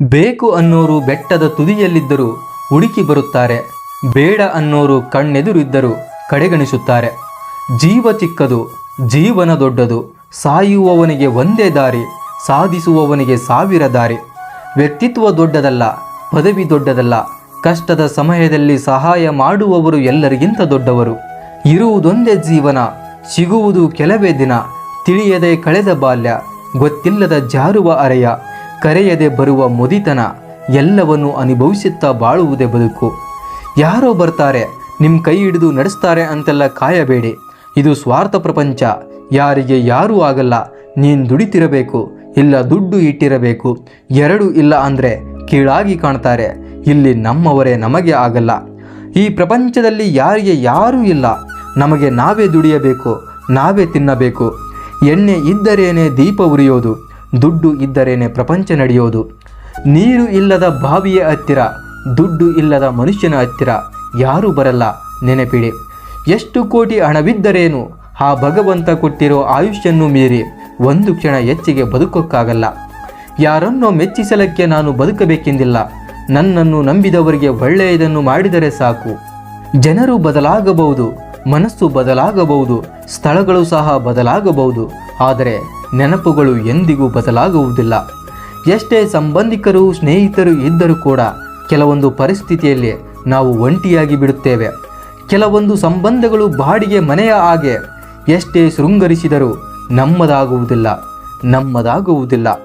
ಬೇಕು ಅನ್ನೋರು ಬೆಟ್ಟದ ತುದಿಯಲ್ಲಿದ್ದರೂ ಹುಡುಕಿ ಬರುತ್ತಾರೆ, ಬೇಡ ಅನ್ನೋರು ಕಣ್ಣೆದುರಿದ್ದರೂ ಕಡೆಗಣಿಸುತ್ತಾರೆ. ಜೀವ ಚಿಕ್ಕದು, ಜೀವನ ದೊಡ್ಡದು, ಸಾಯುವವನಿಗೆ ಒಂದೇ ದಾರಿ, ಸಾಧಿಸುವವನಿಗೆ ಸಾವಿರ ದಾರಿ. ವ್ಯಕ್ತಿತ್ವ ದೊಡ್ಡದಲ್ಲ, ಪದವಿ ದೊಡ್ಡದಲ್ಲ, ಕಷ್ಟದ ಸಮಯದಲ್ಲಿ ಸಹಾಯ ಮಾಡುವವರು ಎಲ್ಲರಿಗಿಂತ ದೊಡ್ಡವರು. ಇರುವುದೊಂದೇ ಜೀವನ, ಸಿಗುವುದು ಕೆಲವೇ ದಿನ, ತಿಳಿಯದೆ ಕಳೆದ ಬಾಲ್ಯ, ಗೊತ್ತಿಲ್ಲದ ಜಾರುವ ಅರೆಯ. ಕರೆಯದೆ ಬರುವ ಮುದಿತನ ಎಲ್ಲವನ್ನು ಅನುಭವಿಸುತ್ತಾ ಬಾಳುವುದೇ ಬದುಕು. ಯಾರೋ ಬರ್ತಾರೆ ನಿಮ್ಮ ಕೈ ಹಿಡಿದು ನಡೆಸ್ತಾರೆ ಅಂತೆಲ್ಲ ಕಾಯಬೇಡಿ. ಇದು ಸ್ವಾರ್ಥ ಪ್ರಪಂಚ. ಯಾರಿಗೆ ಯಾರೂ ಆಗಲ್ಲ. ನೀನು ದುಡಿತಿರಬೇಕು, ಇಲ್ಲ ದುಡ್ಡು ಇಟ್ಟಿರಬೇಕು. ಎರಡು ಇಲ್ಲ ಅಂದರೆ ಕೀಳಾಗಿ ಕಾಣ್ತಾರೆ. ಇಲ್ಲಿ ನಮ್ಮವರೇ ನಮಗೆ ಆಗಲ್ಲ. ಈ ಪ್ರಪಂಚದಲ್ಲಿ ಯಾರಿಗೆ ಯಾರೂ ಇಲ್ಲ. ನಮಗೆ ನಾವೇ ದುಡಿಯಬೇಕು, ನಾವೇ ತಿನ್ನಬೇಕು. ಎಣ್ಣೆ ಇದ್ದರೇನೆ ದೀಪ ಉರಿಯೋದು. ದುಡ್ಡು ಇದ್ದರೇನೆ ಪ್ರಪಂಚ ನಡೆಯೋದು. ನೀರು ಇಲ್ಲದ ಬಾವಿಯ ಹತ್ತಿರ, ದುಡ್ಡು ಇಲ್ಲದ ಮನುಷ್ಯನ ಹತ್ತಿರ ಯಾರೂ ಬರಲ್ಲ. ನೆನಪಿಡಿ, ಎಷ್ಟು ಕೋಟಿ ಹಣವಿದ್ದರೇನು, ಆ ಭಗವಂತ ಕೊಟ್ಟಿರೋ ಆಯುಷ್ಯನ್ನು ಮೀರಿ ಒಂದು ಕ್ಷಣ ಹೆಚ್ಚಿಗೆ ಬದುಕೋಕ್ಕಾಗಲ್ಲ. ಯಾರನ್ನೋ ಮೆಚ್ಚಿಸಲಕ್ಕೆ ನಾನು ಬದುಕಬೇಕೆಂದಿಲ್ಲ. ನನ್ನನ್ನು ನಂಬಿದವರಿಗೆ ಒಳ್ಳೆಯದನ್ನು ಮಾಡಿದರೆ ಸಾಕು. ಜನರು ಬದಲಾಗಬಹುದು, ಮನಸ್ಸು ಬದಲಾಗಬಹುದು, ಸ್ಥಳಗಳು ಸಹ ಬದಲಾಗಬಹುದು. ಆದರೆ ನೆನಪುಗಳು ಎಂದಿಗೂ ಬದಲಾಗುವುದಿಲ್ಲ. ಎಷ್ಟೇ ಸಂಬಂಧಿಕರು, ಸ್ನೇಹಿತರು ಇದ್ದರೂ ಕೂಡ ಕೆಲವೊಂದು ಪರಿಸ್ಥಿತಿಯಲ್ಲಿ ನಾವು ಒಂಟಿಯಾಗಿ ಬಿಡುತ್ತೇವೆ. ಕೆಲವೊಂದು ಸಂಬಂಧಗಳು ಬಾಡಿಗೆ ಮನೆಯ ಹಾಗೆ ಎಷ್ಟೇ ಶೃಂಗರಿಸಿದರೂ ನಮ್ಮದಾಗುವುದಿಲ್ಲ ನಮ್ಮದಾಗುವುದಿಲ್ಲ.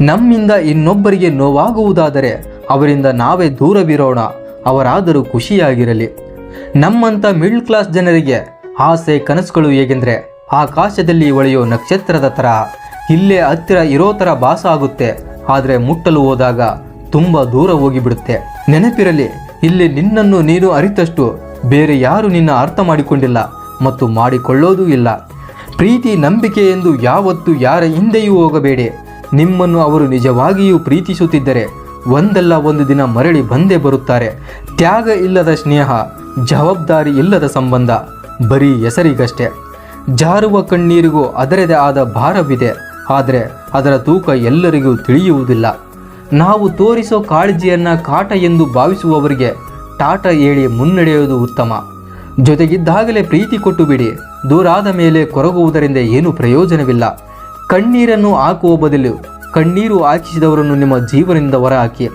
ನಮ್ಮಿಂದ ಇನ್ನೊಬ್ಬರಿಗೆ ನೋವಾಗುವುದಾದರೆ ಅವರಿಂದ ನಾವೇ ದೂರವಿರೋಣ, ಅವರಾದರೂ ಖುಷಿಯಾಗಿರಲಿ. ನಮ್ಮಂಥ ಮಿಡ್ಲ್ ಕ್ಲಾಸ್ ಜನರಿಗೆ ಆಸೆ ಕನಸುಗಳು ಹೇಗೆಂದರೆ ಆಕಾಶದಲ್ಲಿ ಒಳೆಯೋ ನಕ್ಷತ್ರದ ಥರ. ಇಲ್ಲೇ ಹತ್ತಿರ ಇರೋ ಥರ ಭಾಸ ಆಗುತ್ತೆ ಆದರೆ ಮುಟ್ಟಲು ಹೋದಾಗ ತುಂಬ ದೂರ ಹೋಗಿಬಿಡುತ್ತೆ. ನೆನಪಿರಲಿ, ಇಲ್ಲಿ ನಿನ್ನನ್ನು ನೀನು ಅರಿತಷ್ಟು ಬೇರೆ ಯಾರು ನಿನ್ನ ಅರ್ಥ ಮಾಡಿಕೊಂಡಿಲ್ಲ ಮತ್ತು ಮಾಡಿಕೊಳ್ಳೋದೂ ಇಲ್ಲ. ಪ್ರೀತಿ, ನಂಬಿಕೆ ಎಂದು ಯಾವತ್ತೂ ಯಾರ ಹಿಂದೆಯೂ ಹೋಗಬೇಡಿ. ನಿಮ್ಮನ್ನು ಅವರು ನಿಜವಾಗಿಯೂ ಪ್ರೀತಿಸುತ್ತಿದ್ದರೆ ಒಂದಲ್ಲ ಒಂದು ದಿನ ಮರಳಿ ಬಂದೇ ಬರುತ್ತಾರೆ. ತ್ಯಾಗ ಇಲ್ಲದ ಸ್ನೇಹ, ಜವಾಬ್ದಾರಿ ಇಲ್ಲದ ಸಂಬಂಧ, ಬರೀ ಹೆಸರಿಗಷ್ಟೇ. ಜಾರುವ ಕಣ್ಣೀರಿಗೂ ಅದರದೇ ಆದ ಭಾರವಿದೆ. ಆದರೆ ಅದರ ತೂಕ ಎಲ್ಲರಿಗೂ ತಿಳಿಯುವುದಿಲ್ಲ. ನಾವು ತೋರಿಸೋ ಕಾಳಜಿಯನ್ನು ಕಾಟ ಎಂದು ಭಾವಿಸುವವರಿಗೆ ಟಾಟ ಹೇಳಿ ಮುನ್ನಡೆಯುವುದು ಉತ್ತಮ. ಜೊತೆಗಿದ್ದಾಗಲೇ ಪ್ರೀತಿ ಕೊಟ್ಟು ಬಿಡಿ. ದೂರಾದ ಮೇಲೆ ಕೊರಗುವುದರಿಂದ ಏನೂ ಪ್ರಯೋಜನವಿಲ್ಲ. ಕಣ್ಣೀರನ್ನು ಹಾಕುವ ಬದಲು ಕಣ್ಣೀರು ಹಾಕಿಸಿದವರನ್ನು ನಿಮ್ಮ ಜೀವನದಿಂದ ಹೊರಹಾಕಿ.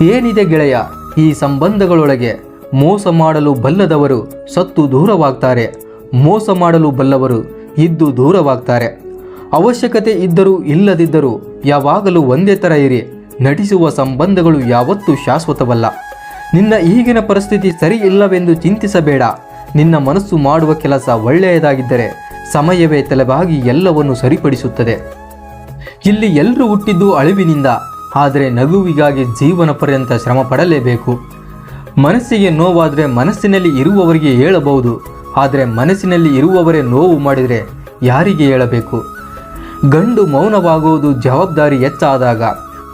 ಏನಿದೆ ಗೆಳೆಯ, ಈ ಸಂಬಂಧಗಳೊಳಗೆ ಮೋಸ ಮಾಡಲು ಬಲ್ಲದವರು ಸತ್ತು ದೂರವಾಗ್ತಾರೆ. ಮೋಸ ಮಾಡಲು ಬಲ್ಲವರು ಇದ್ದು ದೂರವಾಗ್ತಾರೆ. ಅವಶ್ಯಕತೆ ಇದ್ದರೂ ಇಲ್ಲದಿದ್ದರೂ ಯಾವಾಗಲೂ ಒಂದೇ ಥರ ಇರಿ. ನಟಿಸುವ ಸಂಬಂಧಗಳು ಯಾವತ್ತೂ ಶಾಶ್ವತವಲ್ಲ. ನಿನ್ನ ಈಗಿನ ಪರಿಸ್ಥಿತಿ ಸರಿ ಇಲ್ಲವೆಂದು ಚಿಂತಿಸಬೇಡ. ನಿನ್ನ ಮನಸ್ಸು ಮಾಡುವ ಕೆಲಸ ಒಳ್ಳೆಯದಾಗಿದ್ದರೆ ಸಮಯವೇ ತಲೆಬಾಗಿ ಎಲ್ಲವನ್ನು ಸರಿಪಡಿಸುತ್ತದೆ. ಇಲ್ಲಿ ಎಲ್ಲರೂ ಹುಟ್ಟಿದ್ದು ಅಳಿವಿನಿಂದ, ಆದರೆ ನಗುವಿಗಾಗಿ ಜೀವನ ಪರ್ಯಂತ ಶ್ರಮ ಪಡಲೇಬೇಕು ಮನಸ್ಸಿಗೆ ನೋವಾದರೆ ಮನಸ್ಸಿನಲ್ಲಿ ಇರುವವರಿಗೆ ಹೇಳಬಹುದು ಆದರೆ ಮನಸ್ಸಿನಲ್ಲಿ ಇರುವವರೇ ನೋವು ಮಾಡಿದರೆ ಯಾರಿಗೆ ಹೇಳಬೇಕು? ಗಂಡು ಮೌನವಾಗುವುದು ಜವಾಬ್ದಾರಿ ಹೆಚ್ಚಾದಾಗ,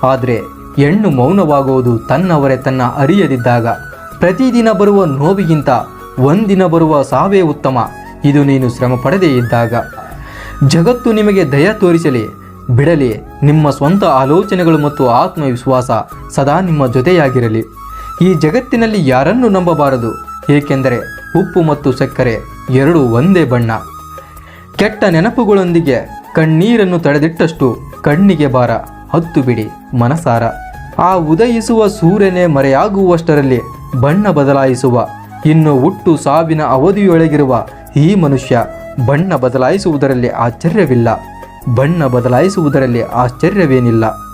ಆದರೆ ಹೆಣ್ಣು ಮೌನವಾಗುವುದು ತನ್ನವರೇ ತನ್ನ ಅರಿಯದಿದ್ದಾಗ, ಪ್ರತಿದಿನ ಬರುವ ನೋವಿಗಿಂತ ಒಂದಿನ ಬರುವ ಸಾವೇ ಉತ್ತಮ. ಇದು ನೀನು ಶ್ರಮ ಪಡದೇ ಇದ್ದಾಗ. ಜಗತ್ತು ನಿಮಗೆ ದಯ ತೋರಿಸಲಿ, ಬಿಡಲಿ. ನಿಮ್ಮ ಸ್ವಂತ ಆಲೋಚನೆಗಳು ಮತ್ತು ಆತ್ಮವಿಶ್ವಾಸ ಸದಾ ನಿಮ್ಮ ಜೊತೆಯಾಗಿರಲಿ. ಈ ಜಗತ್ತಿನಲ್ಲಿ ಯಾರನ್ನು ನಂಬಬಾರದು. ಏಕೆಂದರೆ ಉಪ್ಪು ಮತ್ತು ಸಕ್ಕರೆ ಎರಡೂ ಒಂದೇ ಬಣ್ಣ. ಕೆಟ್ಟ ನೆನಪುಗಳೊಂದಿಗೆ ಕಣ್ಣೀರನ್ನು ತಡೆದಿಟ್ಟಷ್ಟು ಕಣ್ಣಿಗೆ ಬಾರ ಹತ್ತು ಬಿಡಿ ಮನಸಾರ. ಆ ಉದಯಿಸುವ ಸೂರ್ಯನೇ ಮರೆಯಾಗುವಷ್ಟರಲ್ಲಿ ಬಣ್ಣ ಬದಲಾಯಿಸುವ, ಇನ್ನು ಹುಟ್ಟು ಸಾವಿನ ಅವಧಿಯೊಳಗಿರುವ ಈ ಮನುಷ್ಯ ಬಣ್ಣ ಬದಲಾಯಿಸುವುದರಲ್ಲಿ ಆಶ್ಚರ್ಯವಿಲ್ಲ. ಬಣ್ಣ ಬದಲಾಯಿಸುವುದರಲ್ಲಿ ಆಶ್ಚರ್ಯವೇನಿಲ್ಲ.